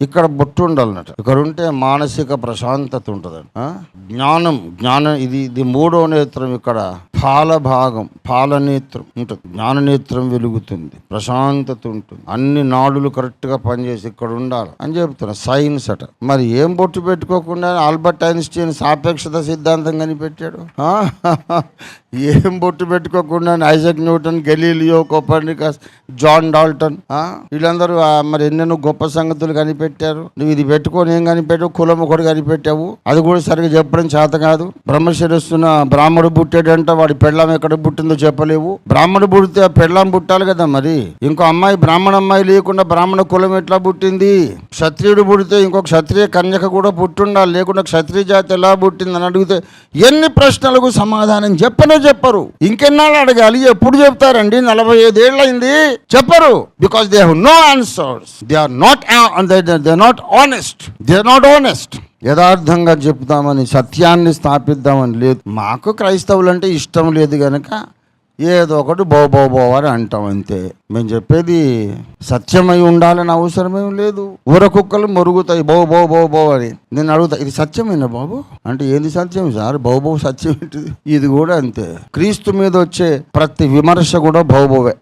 ఇక్కడ బొట్టు ఉండాలన్నట ఇక్కడ ఉంటే మానసిక ప్రశాంతత ఉంటుంది జ్ఞానం జ్ఞానం ఇది ఇది మూడో నేత్రం ఇక్కడ. పాల భాగం ఉంటుంది జ్ఞాననేత్రం వెలుగుతుంది ప్రశాంతత ఉంటుంది. అన్ని నాడులు కరెక్ట్గా పనిచేసి ఇక్కడ ఉండాలి అని చెప్తున్నా. సైన్స్ అట. మరి ఏం బొట్టు పెట్టుకోకుండా ఆల్బర్ట్ ఐన్స్టీన్ సాపేక్షత సిద్ధాంతం కనిపెట్టాడు? ఏం బొట్టు పెట్టుకోకుండా Isaac Newton Galileo Copernicus John Dalton వీళ్ళందరూ మరి ఎన్నెన్నో గొప్ప సంగతులు కనిపెట్టారు. నువ్వు ఇది పెట్టుకొని ఏం కనిపెట్టావు? కులం ఒకటి కనిపెట్టావు? అది కూడా సరిగ్గా చెప్పడం చేత కాదు. బ్రహ్మశిరస్సున బ్రాహ్మడు పుట్టాడంట వాడు పెళ్ళాం ఎక్కడ పుట్టిందో చెప్పలేవు? బ్రాహ్మడు పుడితే ఆ పెళ్ళాం పుట్టాలి కదా మరి. ఇంకో అమ్మాయి బ్రాహ్మణ అమ్మాయి లేకుండా బ్రాహ్మణ కులం ఎట్లా పుట్టింది? క్షత్రియుడు పుడితే ఇంకో క్షత్రియ కన్యక కూడా పుట్టుండాలి లేకుండా క్షత్రియ జాతి ఎలా పుట్టింది అని అడిగితే ఎన్ని ప్రశ్నలకు సమాధానం చెప్పనే చెప్పరు. ఇంకెన్నాళ్ళు అడగాలి? ఎప్పుడు చెప్తారండి? నలభై ఐదేళ్ళైంది చెప్పరు. Because they have no answers they are not they not honest they are not honest యథార్థంగా చెప్తామని సత్యాన్ని స్థాపిద్దామని లేదు. మాకు క్రైస్తవులు అంటే ఇష్టం లేదు కనుక ఏదో ఒకటి బో బో బో అని అంటాం అంతే. మేము చెప్పేది సత్యమై ఉండాలని అవసరమేం లేదు. ఊర కుక్కలు మరుగుతాయి బో బో బో బో అని. నేను అడుగుతా ఇది సత్యమేనా బాబు? అంటే ఏంది సత్యం సార్? బౌ సత్యం ఏంటిది? ఇది కూడా అంతే. క్రీస్తు మీద వచ్చే ప్రతి విమర్శ కూడా బౌబోవే